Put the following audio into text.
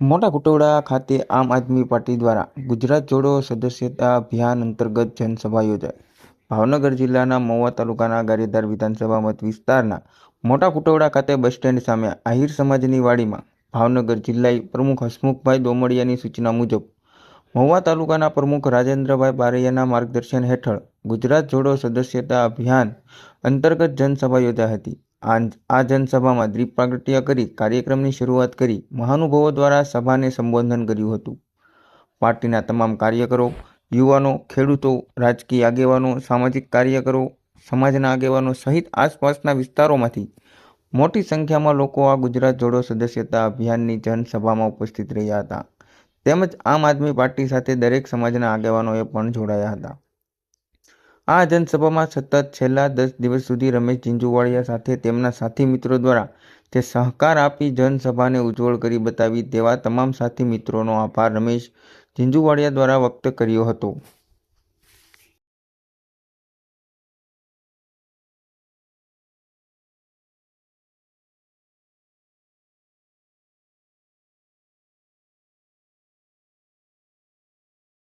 મોટા કુટોડા ખાતે આમ આદમી પાર્ટી દ્વારા ગુજરાત જોડો સદસ્યતા અભિયાન અંતર્ગત જનસભા યોજાઈ. ભાવનગર જિલ્લાના મહુવા તાલુકાના ગારિયાધાર વિધાનસભા મત વિસ્તારના મોટા કુટોડા ખાતે બસ સ્ટેન્ડ સામે આહિર સમાજની વાડીમાં ભાવનગર જિલ્લા પ્રમુખ હસમુખભાઈ દોમડિયાની સૂચના મુજબ, મહુવા તાલુકાના પ્રમુખ રાજેન્દ્રભાઈ બારૈયાના માર્ગદર્શન હેઠળ ગુજરાત જોડો સદસ્યતા અભિયાન અંતર્ગત જનસભા યોજાઈ હતી. આ જનસભામાં દીપ પ્રાગટ્ય કરી કાર્યક્રમની શરૂઆત કરી મહાનુભાવો દ્વારા સભાને સંબોધન કર્યું હતું. પાર્ટીના તમામ કાર્યકરો, યુવાનો, ખેડૂતો, રાજકીય આગેવાનો, સામાજિક કાર્યકરો, સમાજના આગેવાનો સહિત આસપાસના વિસ્તારોમાંથી મોટી સંખ્યામાં લોકો આ ગુજરાત જોડો સદસ્યતા અભિયાનની જનસભામાં ઉપસ્થિત રહ્યા હતા. તેમજ આમ આદમી પાર્ટી સાથે દરેક સમાજના આગેવાનોએ પણ જોડાયા હતા. આ જનસભામાં સતત છેલ્લા દસ દિવસ સુધી રમેશ ઝીંઝુવાડિયા સાથે તેમના સાથી મિત્રો દ્વારા તે સહકાર આપી જનસભાને ઉજ્જવળ કરી બતાવી તેવા તમામ સાથી મિત્રોનો આભાર રમેશ ઝીંઝુવાડિયા દ્વારા વ્યક્ત કર્યો હતો.